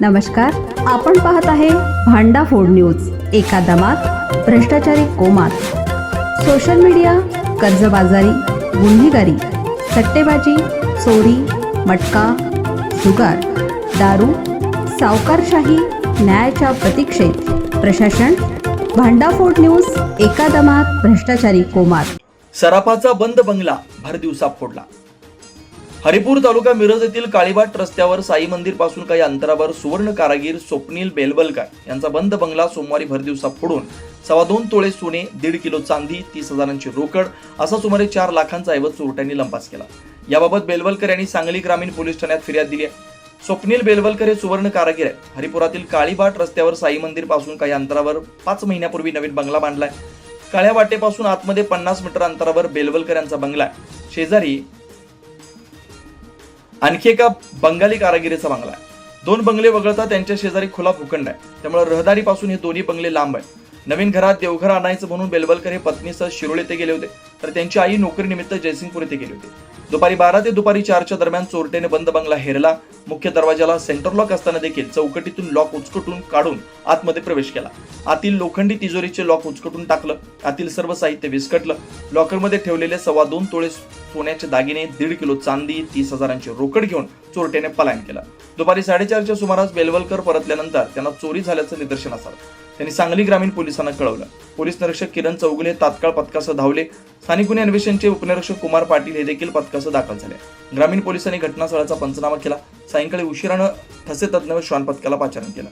नमस्कार आपण पाहत आहे भांडा फोड न्यूज एका दमात भ्रष्टाचारी कोमात. सोशल मीडिया कर्जबाजारी गुन्हेगारी सट्टेबाजी चोरी मटका जुगार दारू सावकारशाही न्यायाच्या प्रतीक्षेत. प्रशासन भांडाफोड न्यूज एका दमात भ्रष्टाचारी कोमात. सराफाचा बंद बंगला भर दिवसा फोडला. हरिपूर तालुका मिरज येथील काळीबाट रस्त्यावर साई मंदिरपासून काही अंतरावर सुवर्ण कारागीर स्वप्नील बेलबलकर यांचा बंद बंगला सोमवारी भरदिवसा फोडून सव्वा दोन तोळे सोने दीड किलो चांदी तीस हजारांची रोकड असा सुमारे चार लाखांचा ऐवज चोरट्यांनी लंपास केला. याबाबत बेलवलकर यांनी सांगली ग्रामीण पोलीस ठाण्यात फिर्याद दिली आहे. स्वप्नील बेलवलकर हे सुवर्ण कारागीर आहे हरिपुरातील काळीबाट रस्त्यावर साई मंदिरपासून काही अंतरावर पाच महिन्यापूर्वी नवीन बंगला बांधलाय काळ्या वाटेपासून आतमध्ये पन्नास मीटर अंतरावर बेलवलकर यांचा बंगला आहे. शेजारी आणखी एका बंगाली कारागिरीचा बंगला आहे. दोन बंगले वगळता त्यांच्या शेजारी खुला भूखंड आहे. त्यामुळे रहदारीपासून हे दोन्ही बंगले लांब आहे नवीन घरात देवघर आणायचं म्हणून बेलबलकर हे पत्नीसह शिरोळ येथे गेले होते. तर त्यांची आई नोकरीनिमित्त जयसिंगपूर येथे गेली होती. दुपारी बारा ते दुपारी चारच्या दरम्यान चोरट्याने बंद बंगला हेरला. मुख्य दरवाजाला सेंटर लॉक असताना देखील चौकटीतून लॉक उचकटून काढून आतमध्ये प्रवेश केला. आतील लोखंडी तिजोरीचे लॉक उचकटून टाकलं. आतील सर्व साहित्य विस्कटलं. लॉकरमध्ये ठेवलेले सव्वा दोन तोळे सोन्याचे दागिने दीड किलो चांदी तीस हजारांची रोकड घेऊन चोरट्याने पलायन केलं. दुपारी साडेचारच्या सुमारास बेलवलकर परतल्यानंतर त्यांना चोरी झाल्याचं निदर्शनास आलं. त्यांनी सांगली ग्रामीण पोलिसांना कळवलं. पोलीस निरीक्षक किरण चौगुले तात्काळ पथकासह धावले. स्थानिक गुन्हे अन्वेषणचे उपनिरीक्षक कुमार पाटील हे देखील पथकासह दाखल झाले. ग्रामीण पोलिसांनी घटनास्थळाचा पंचनामा केला. सायंकाळी उशिरानं ठसे तज्ज्ञ व श्वान पथकाला पाचारण केलं.